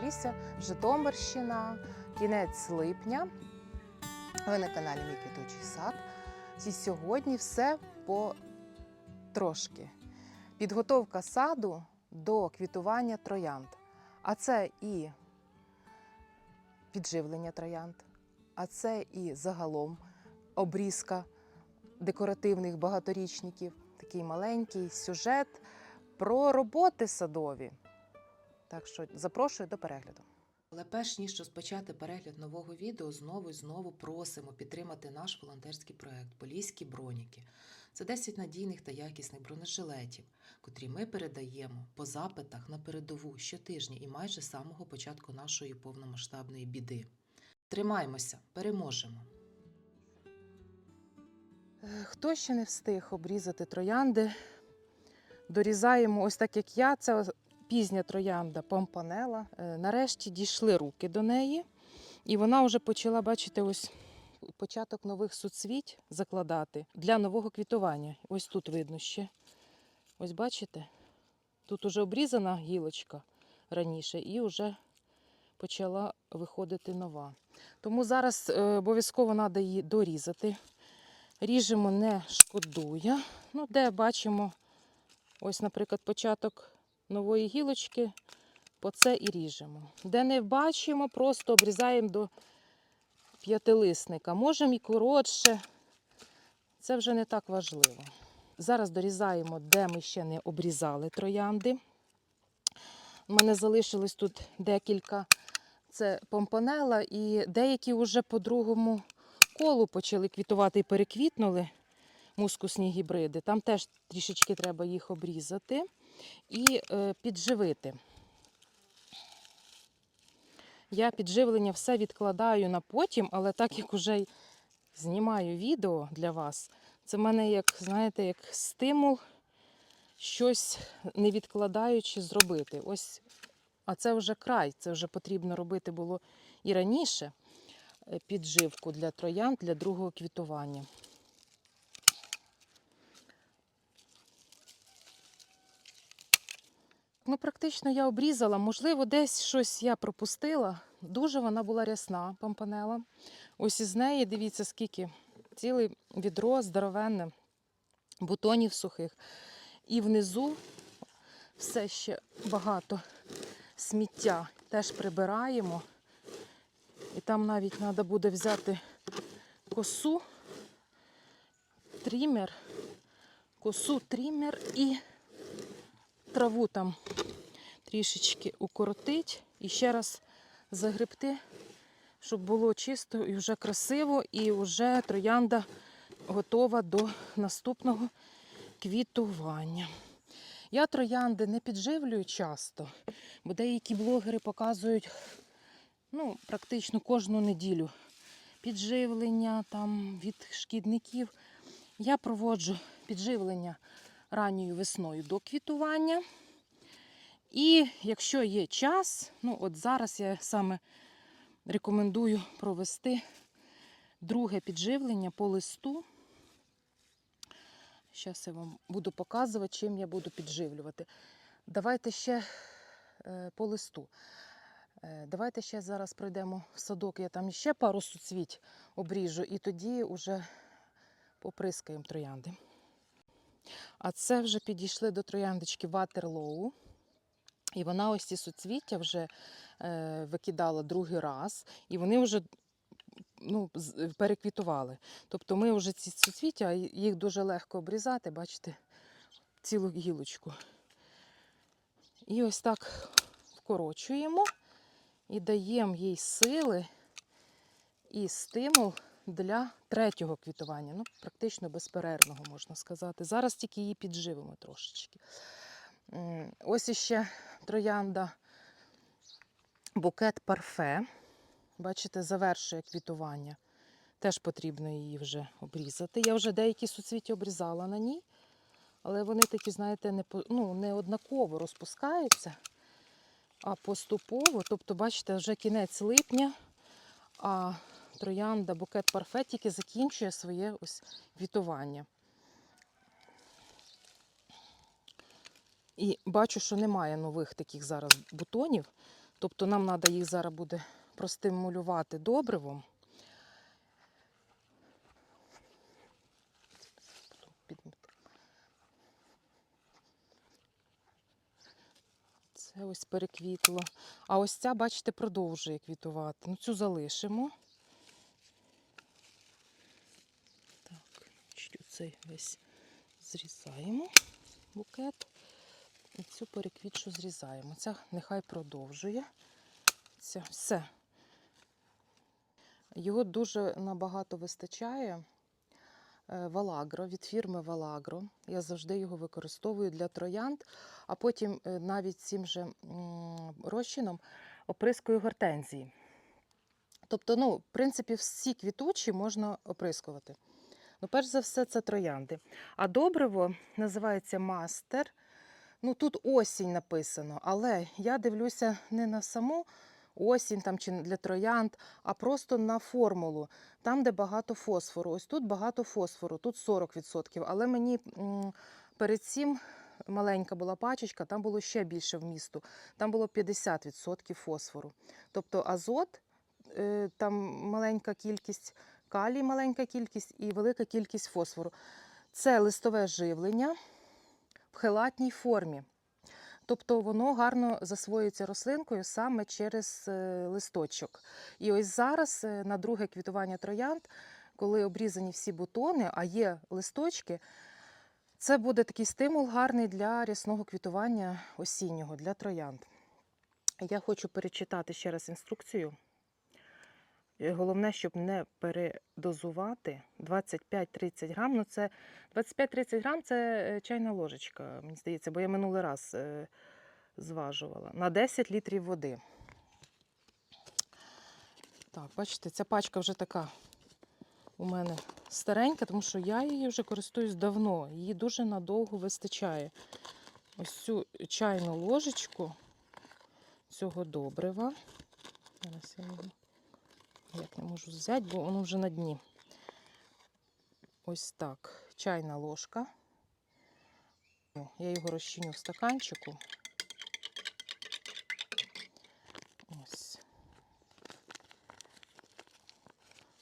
Полісся, Житомирщина, кінець липня. Ви на каналі Мій квітучий сад. І сьогодні все по трошки. Підготовка саду до квітування троянд. А це і підживлення троянд, а це і загалом обрізка декоративних багаторічників. Такий маленький сюжет про роботи садові. Так що запрошую до перегляду. Але перш ніж розпочати перегляд нового відео, знову і знову просимо підтримати наш волонтерський проект Поліські броніки. Це 10 надійних та якісних бронежилетів, котрі ми передаємо по запитах на передову щотижня і майже з самого початку нашої повномасштабної біди. Тримаймося, переможемо! Хто ще не встиг обрізати троянди, дорізаємо ось так, як я. Це пізня троянда помпанела. Е, Нарешті дійшли руки до неї, і вона вже почала, бачите, ось початок нових суцвіть закладати для нового квітування. Ось тут видно ще. Ось бачите? Тут уже обрізана гілочка раніше і вже почала виходити нова. Тому зараз е, обов'язково треба її дорізати. Ріжемо не шкодує. Ну, де бачимо, ось, наприклад, початок нової гілочки, по це і ріжемо. Де не бачимо, просто обрізаємо до п'ятилисника. Можемо і коротше. Це вже не так важливо. Зараз дорізаємо, де ми ще не обрізали троянди. У мене залишилось тут декілька. Це помпонела, і деякі вже по другому колу почали квітувати і переквітнули мускусні гібриди. Там теж трішечки треба їх обрізати і е, підживити. Я підживлення все відкладаю на потім, але так як уже знімаю відео для вас, це в мене як, знаєте, як стимул щось не відкладаючи зробити. Ось, а це вже край, це вже потрібно робити було і раніше е, підживку для троянд для другого квітування. Ну, практично я обрізала. Можливо, десь щось я пропустила. Дуже вона була рясна, пампанела. Ось із неї, дивіться, скільки ціле відро здоровенне, бутонів сухих. І внизу все ще багато сміття. Теж прибираємо. І там навіть треба буде взяти косу, трімер, косу, трімер і траву там трішечки укоротить і ще раз загребти, щоб було чисто і вже красиво, і вже троянда готова до наступного квітування. Я троянди не підживлюю часто, бо деякі блогери показують ну, практично кожну неділю підживлення там, від шкідників. Я проводжу підживлення ранньою весною до квітування. І якщо є час, ну от зараз я саме рекомендую провести друге підживлення по листу. Зараз я вам буду показувати, чим я буду підживлювати. Давайте ще е, по листу. Е, Давайте ще зараз пройдемо в садок, я там ще пару суцвіть обріжу, і тоді вже поприскаємо троянди. А це вже підійшли до трояндочки Ватерлоу. І вона ось ці суцвіття вже е, викидала другий раз, і вони вже ну, переквітували. Тобто ми вже ці суцвіття, їх дуже легко обрізати, бачите, цілу гілочку. І ось так вкорочуємо і даємо їй сили і стимул для третього квітування. Ну, практично безперервного, можна сказати. Зараз тільки її підживимо трошечки. Ось іще троянда букет парфе. Бачите, завершує квітування. Теж потрібно її вже обрізати. Я вже деякі суцвіття обрізала на ній, але вони такі, знаєте, не, ну, не однаково розпускаються, а поступово. Тобто, бачите, вже кінець липня, а троянда букет парфе тільки закінчує своє ось квітування. І бачу, що немає нових таких зараз бутонів. Тобто нам треба їх зараз буде простимулювати добривом. Це ось переквітло. А ось ця, бачите, продовжує квітувати. Ну, цю залишимо. Так, оцей весь зрізаємо букет. І цю переквітшу зрізаємо. Ця нехай продовжує. Ця все. Його дуже набагато вистачає. Е, Валагро від фірми Валагро. Я завжди його використовую для троянд, а потім е, навіть цим же розчином оприскую гортензії. Тобто, ну, в принципі, всі квітучі можна оприскувати. Ну, перш за все, це троянди. А добриво називається мастер. Ну, тут осінь написано, але я дивлюся не на саму осінь там, чи для троянд, а просто на формулу, там, де багато фосфору. Ось тут багато фосфору, тут 40%. Але мені перед цим маленька була пачечка, там було ще більше вмісту. Там було 50% фосфору. Тобто азот, е, там маленька кількість, калій маленька кількість і велика кількість фосфору. Це листове живлення в хелатній формі. Тобто воно гарно засвоюється рослинкою саме через е, листочок. І ось зараз е, на друге квітування троянд, коли обрізані всі бутони, а є листочки, це буде такий стимул гарний для рясного квітування осіннього, для троянд. Я хочу перечитати ще раз інструкцію. Е, Головне, щоб не передозувати 25-30 грам. Ну, це 25-30 грам це е, чайна ложечка, мені здається, бо я минулий раз е, зважувала. На 10 літрів води. Так, бачите, ця пачка вже така у мене старенька, тому що я її вже користуюсь давно. Її дуже надовго вистачає. Ось цю чайну ложечку цього добрива. Зараз я його як не можу взяти, бо воно вже на дні. Ось так. Чайна ложка. Я його розчиню в стаканчику. Ось.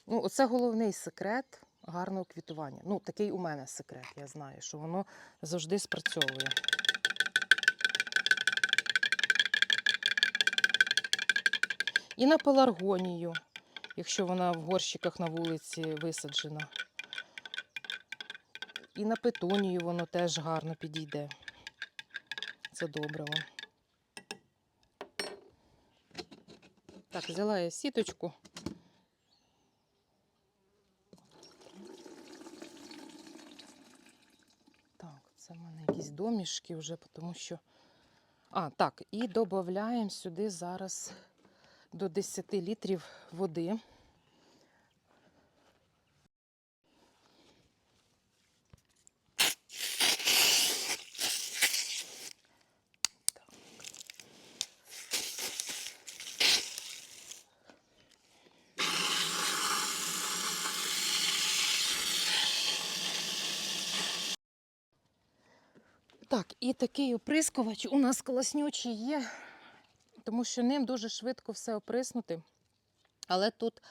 Ну, оце головний секрет гарного квітування. Ну, такий у мене секрет, я знаю, що воно завжди спрацьовує. І на пеларгонію, якщо вона в горщиках на вулиці висаджена. І на петунію воно теж гарно підійде. Це добриво. Так, взяла я сіточку. Так, це в мене якісь домішки вже, тому що. А, так, і додаємо сюди зараз до 10 літрів води. Так, і такий оприскувач у нас класнючий є, тому що ним дуже швидко все оприснути. Але тут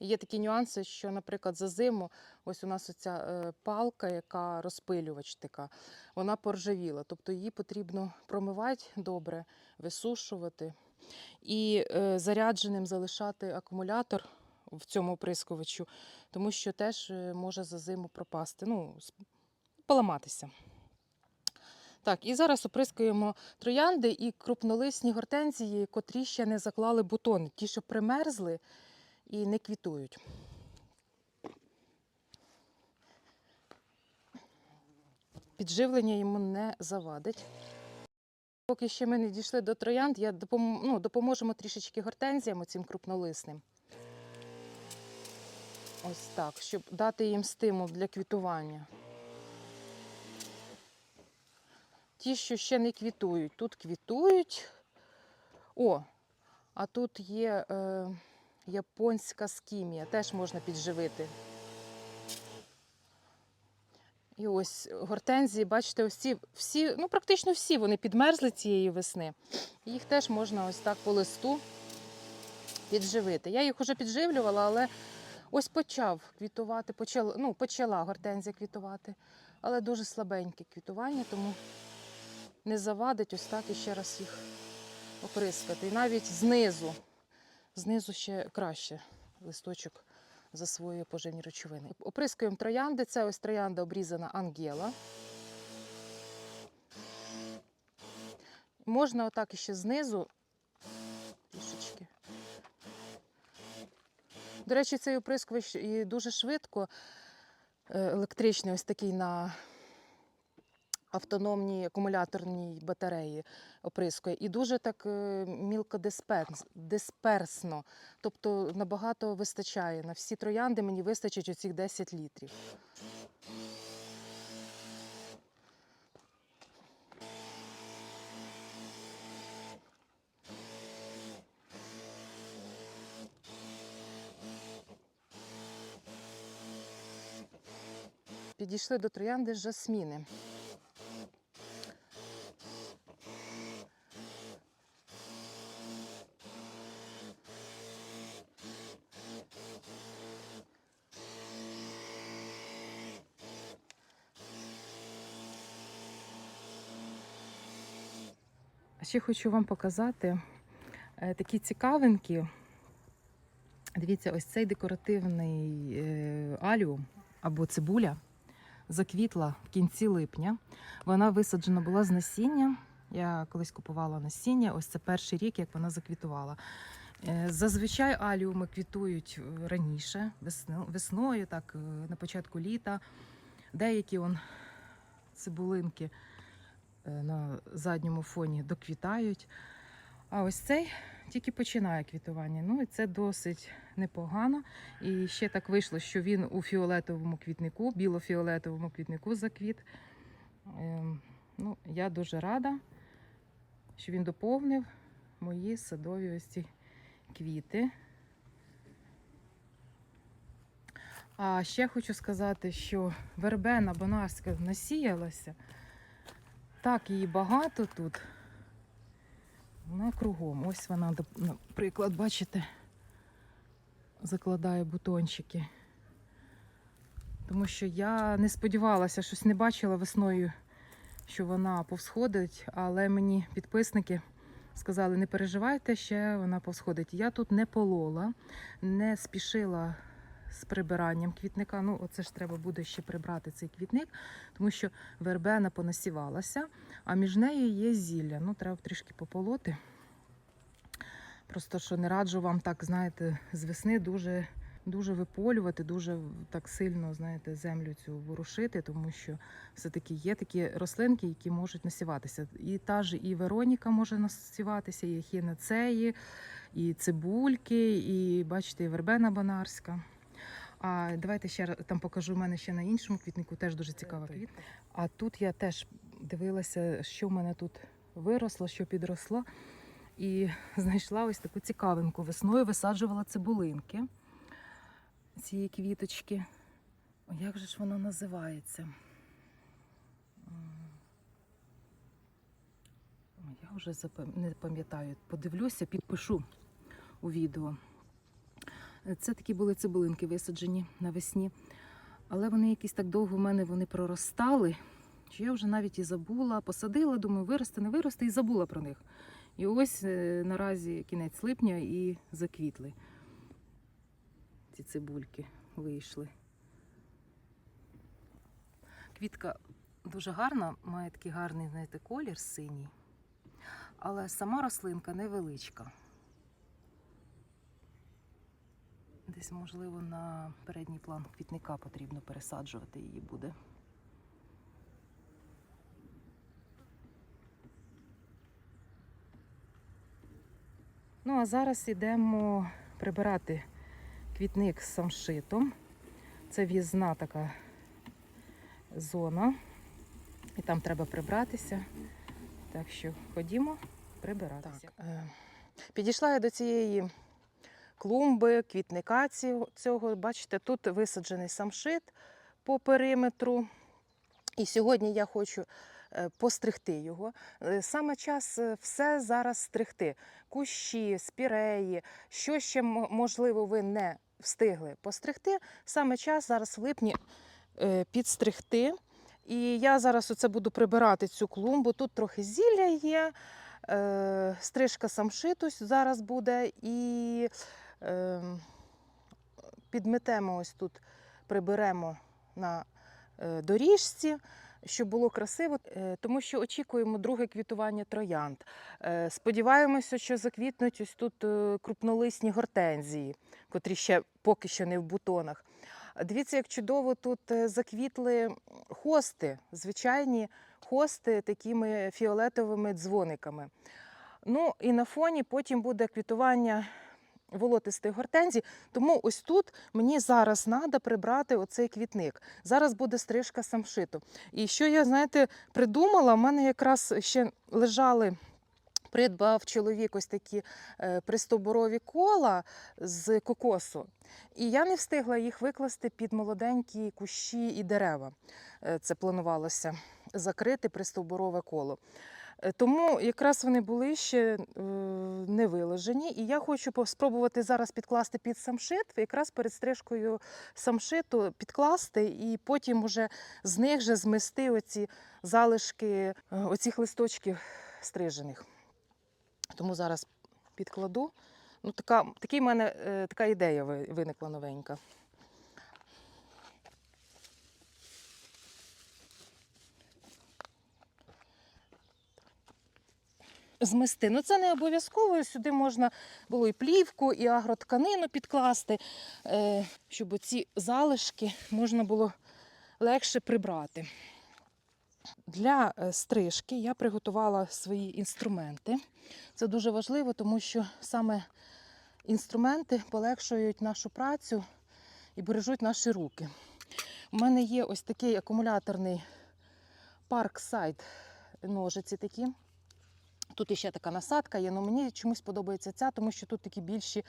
є такі нюанси, що, наприклад, за зиму ось у нас оця е, палка, яка розпилювач така, вона поржавіла. Тобто її потрібно промивати добре, висушувати і е, зарядженим залишати акумулятор в цьому оприскувачу, тому що теж е, може за зиму пропасти, ну, поламатися. Так, і зараз оприскуємо троянди і крупнолисні гортензії, котрі ще не заклали бутони, ті, що примерзли і не квітують. Підживлення йому не завадить. Поки ще ми не дійшли до троянд, я допом... ну, допоможемо трішечки гортензіям, цим крупнолисним. Ось так, щоб дати їм стимул для квітування. Ті, що ще не квітують, тут квітують. О, а тут є е, японська скімія, теж можна підживити. І ось гортензії, бачите, ці всі, ну практично всі вони підмерзли цієї весни. Їх теж можна ось так по листу підживити. Я їх вже підживлювала, але ось почав квітувати, почала, ну, почала гортензія квітувати, але дуже слабеньке квітування, тому не завадить ось так і ще раз їх оприскати. І навіть знизу, знизу ще краще листочок засвоює поживні речовини. Оприскуємо троянди. Це ось троянда обрізана Ангела. Можна отак іще знизу трішечки. До речі, цей оприскувач і дуже швидко е, електричний, ось такий на автономній акумуляторній батареї оприскує. І дуже так е, мілко дисперс, дисперсно. Тобто набагато вистачає. На всі троянди мені вистачить оцих 10 літрів. Підійшли до троянди жасміни. Ще хочу вам показати е, такі цікавинки. Дивіться, ось цей декоративний е, аліум або цибуля заквітла в кінці липня. Вона висаджена була з насіння. Я колись купувала насіння. Ось це перший рік, як вона заквітувала. Е, Зазвичай аліуми квітують раніше, весною, так, на початку літа. Деякі он, цибулинки на задньому фоні доквітають. А ось цей тільки починає квітування. Ну і це досить непогано. І ще так вийшло, що він у фіолетовому квітнику, біло-фіолетовому квітнику заквіт. Ем, ну, я дуже рада, що він доповнив мої садові ось ці квіти. А ще хочу сказати, що вербена бонарська насіялася. Так, її багато тут. Вона кругом. Ось вона, наприклад, бачите, закладає бутончики. Тому що я не сподівалася, щось не бачила весною, що вона повсходить, але мені підписники сказали, не переживайте, ще вона повсходить. Я тут не полола, не спішила з прибиранням квітника. Ну, оце ж треба буде ще прибрати цей квітник, тому що вербена понасівалася, а між нею є зілля. Ну, треба трішки пополоти. Просто що не раджу вам так, знаєте, з весни дуже, дуже виполювати, дуже так сильно, знаєте, землю цю ворушити, тому що все-таки є такі рослинки, які можуть насіватися. І та ж і Вероніка може насіватися, і хінацеї, і цибульки, і бачите, і вербена банарська. А давайте ще там покажу. У мене ще на іншому квітнику теж дуже цікава квітка. А тут я теж дивилася, що в мене тут виросло, що підросло. І знайшла ось таку цікавинку. Весною висаджувала цибулинки цієї квіточки. О, як же ж воно називається? Я вже не пам'ятаю. Подивлюся, підпишу у відео. Це такі були цибулинки висаджені навесні. Але вони якісь так довго в мене вони проростали, що я вже навіть і забула, посадила, думаю, виросте, не виросте, і забула про них. І ось е, наразі кінець липня і заквітли. Ці цибульки вийшли. Квітка дуже гарна, має такий гарний, знаєте, колір синій, але сама рослинка невеличка. Десь, можливо, на передній план квітника потрібно пересаджувати її буде. Ну, а зараз йдемо прибирати квітник з самшитом. Це в'їзна така зона. І там треба прибратися. Так що ходімо прибиратися. Так, е, підійшла я до цієї клумби, квітника цього. Бачите, тут висаджений самшит по периметру. І сьогодні я хочу е, постригти його. Е, Саме час е, все зараз стригти. Кущі, спіреї, що ще можливо ви не встигли постригти. Саме час зараз в липні підстригти. І я зараз оце буду прибирати цю клумбу. Тут трохи зілля є, стрижка самшитус зараз буде, і підметемо ось тут, приберемо на е, доріжці, щоб було красиво, е, тому що очікуємо друге квітування троянд. Е, Сподіваємося, що заквітнуть ось тут крупнолисні гортензії, котрі ще поки що не в бутонах. Дивіться, як чудово тут заквітли хости, звичайні хости такими фіолетовими дзвониками. Ну і на фоні потім буде квітування волотистих гортензій. Тому ось тут мені зараз треба прибрати оцей квітник. Зараз буде стрижка самшиту. І що я, знаєте, придумала, в мене якраз ще лежали. Придбав чоловік ось такі е, пристовбурові кола з кокосу. І я не встигла їх викласти під молоденькі кущі і дерева. Е, Це планувалося закрити пристовбурове коло. Е, Тому якраз вони були ще е, не виложені. І я хочу спробувати зараз підкласти під самшит, якраз перед стрижкою самшиту підкласти, і потім уже з них же змести оці залишки е, оцих листочків стрижених. Тому зараз підкладу. Ну, така, такий в мене така ідея виникла новенька. Змести. Ну, це не обов'язково. Сюди можна було і плівку, і агротканину підкласти, е, щоб ці залишки можна було легше прибрати. Для е, стрижки я приготувала свої інструменти. Це дуже важливо, тому що саме інструменти полегшують нашу працю і бережуть наші руки. У мене є ось такий акумуляторний Parkside ножиці такі. Тут іще така насадка є, але мені чомусь подобається ця, тому що тут такі більші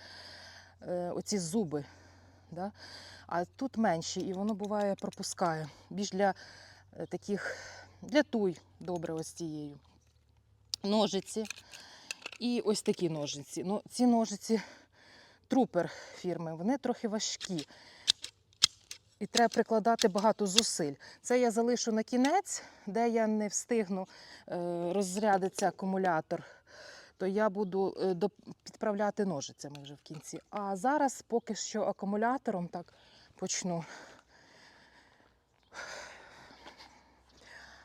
е, оці зуби. Да? А тут менші, і воно буває пропускає. Більш для е, таких, для туй добре ось цією. Ножиці. І ось такі ножиці. Ну, ці ножиці трупер фірми, вони трохи важкі. І треба прикладати багато зусиль. Це я залишу на кінець, де я не встигну е, розрядиться акумулятор, то я буду е, підправляти ножицями вже в кінці. А зараз поки що акумулятором так почну.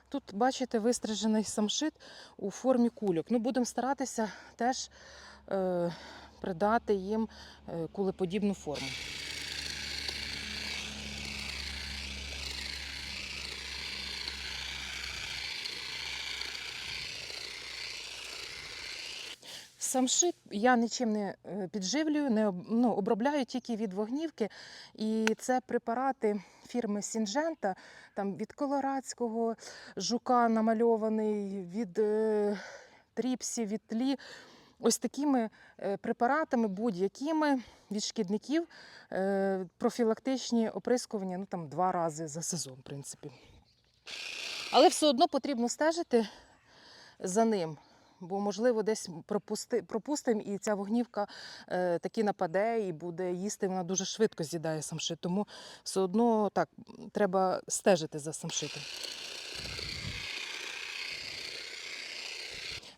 Тут, бачите, вистрижений самшит у формі кульок. Ну, будемо старатися теж е, придати їм е, кулеподібну форму. Самшит я нічим не е, підживлюю, не ну, обробляю тільки від вогнівки. І це препарати фірми Сінжента, там від колорадського жука намальований, від е, тріпсів, від тлі. Ось такими е, препаратами, будь-якими від шкідників, е, профілактичні оприскування ну, там, два рази за сезон, в принципі. Але все одно потрібно стежити за ним. Бо, можливо, десь пропусти, пропустимо, і ця вогнівка е, таки нападе і буде їсти, вона дуже швидко з'їдає самшит. Тому все одно так, треба стежити за самшитом.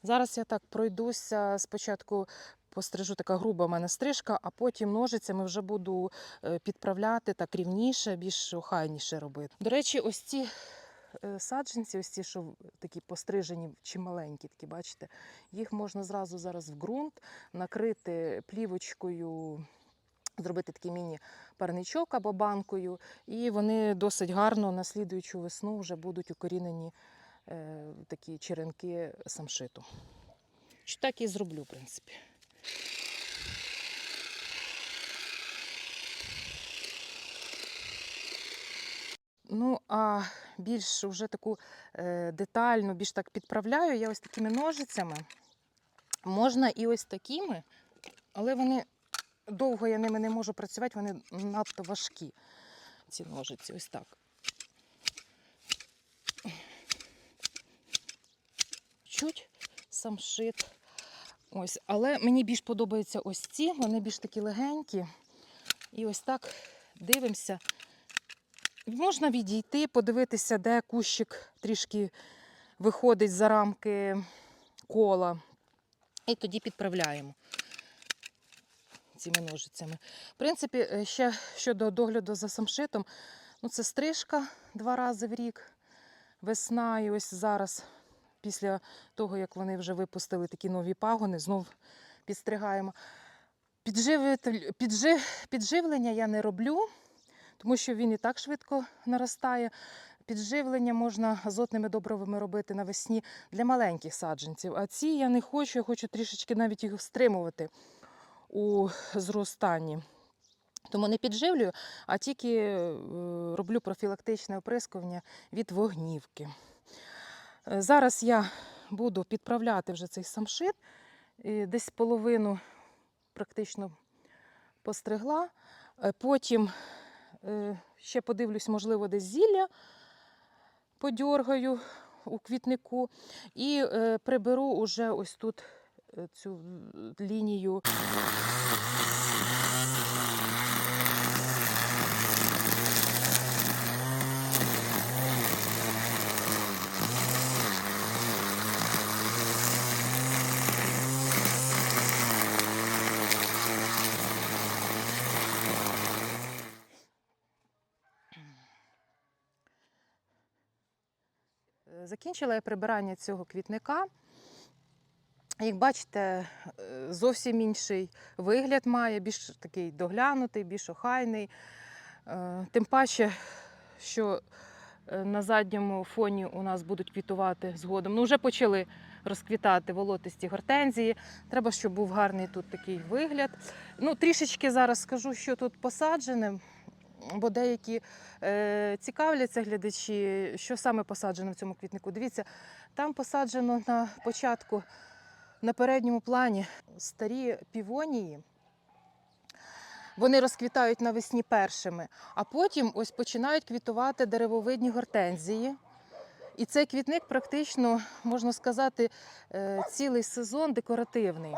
Зараз я так пройдуся спочатку. Пострижу така груба в мене стрижка, а потім ножицями вже буду е, підправляти так рівніше, більш охайніше робити. До речі, ось ці саджанці, ось ці, що такі пострижені чи маленькі, такі, бачите, їх можна зразу зараз в ґрунт накрити плівочкою, зробити такий міні-парничок або банкою, і вони досить гарно на слідуючу весну вже будуть укорінені е, такі черенки самшиту. Що так і зроблю, в принципі. Ну, а більш вже таку е, детальну, більш так підправляю я ось такими ножицями. Можна і ось такими, але вони довго я ними не можу працювати, вони надто важкі, ці ножиці. Ось так. чуть-чуть самшит. Ось, але мені більш подобаються ось ці, вони більш такі легенькі. І ось так дивимося. Можна відійти, подивитися, де кущик трішки виходить за рамки кола. І тоді підправляємо цими ножицями. В принципі, е, ще щодо догляду за самшитом, ну це стрижка два рази в рік. Весна і ось зараз, після того, як вони вже випустили такі нові пагони, знов підстригаємо. Підживлення я не роблю, тому що він і так швидко наростає. Підживлення можна азотними добривами робити навесні для маленьких саджанців. А ці я не хочу, я хочу трішечки навіть їх стримувати у зростанні. Тому не підживлюю, а тільки е, роблю профілактичне оприскування від вогнівки. Е, Зараз я буду підправляти вже цей самшит. Десь половину практично постригла. Е, Потім ще подивлюсь, можливо, десь зілля подьоргаю у квітнику і е, приберу уже ось тут е, цю е, лінію. Закінчила я прибирання цього квітника. Як бачите, е, зовсім інший вигляд має, більш такий доглянутий, більш охайний. Е, Тим паче, що е, на задньому фоні у нас будуть квітувати згодом. Ну, вже почали розквітати волотисті гортензії. Треба, щоб був гарний тут такий вигляд. Ну, трішечки зараз скажу, що тут посаджене, бо деякі е, цікавляться глядачі, що саме посаджено в цьому квітнику. Дивіться, там посаджено на початку, на передньому плані старі півонії. Вони розквітають навесні першими, а потім ось починають квітувати деревовидні гортензії. І цей квітник практично, можна сказати, е, цілий сезон декоративний.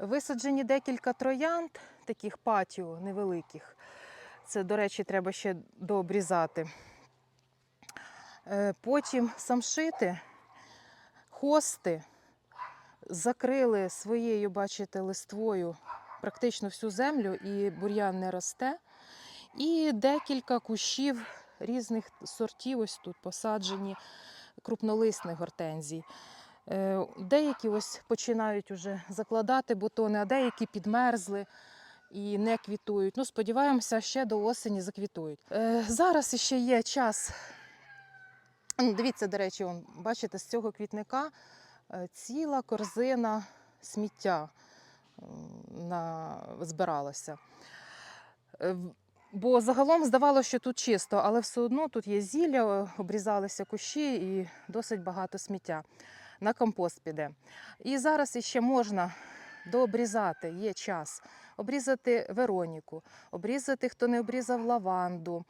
Висаджені декілька троянд, таких патіо невеликих. Це, до речі, треба ще дообрізати. Е, Потім самшити, хости закрили своєю, бачите, листвою практично всю землю, і бур'ян не росте. І декілька кущів різних сортів ось тут посаджені крупнолисних гортензій. Е, Деякі ось починають уже закладати бутони, а деякі підмерзли і не квітують. Ну, сподіваємося, ще до осені заквітують. Е, Зараз ще є час. Дивіться, до речі, он, бачите, з цього квітника е, ціла корзина сміття на... збиралася. Е, Бо загалом здавалося, що тут чисто, але все одно тут є зілля, обрізалися кущі і досить багато сміття. На компост піде. І зараз іще можна дообрізати, є час. Обрізати Вероніку, обрізати, хто не обрізав лаванду,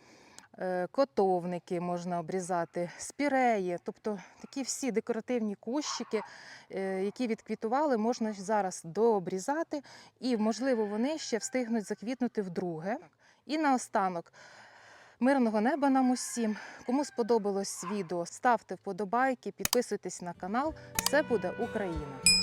е, котовники можна обрізати, спіреї, тобто такі всі декоративні кущики, е, які відквітували, можна зараз дообрізати, і, можливо, вони ще встигнуть заквітнути вдруге. І наостанок. Мирного неба нам усім. Кому сподобалось відео, ставте вподобайки, підписуйтесь на канал. Все буде Україна!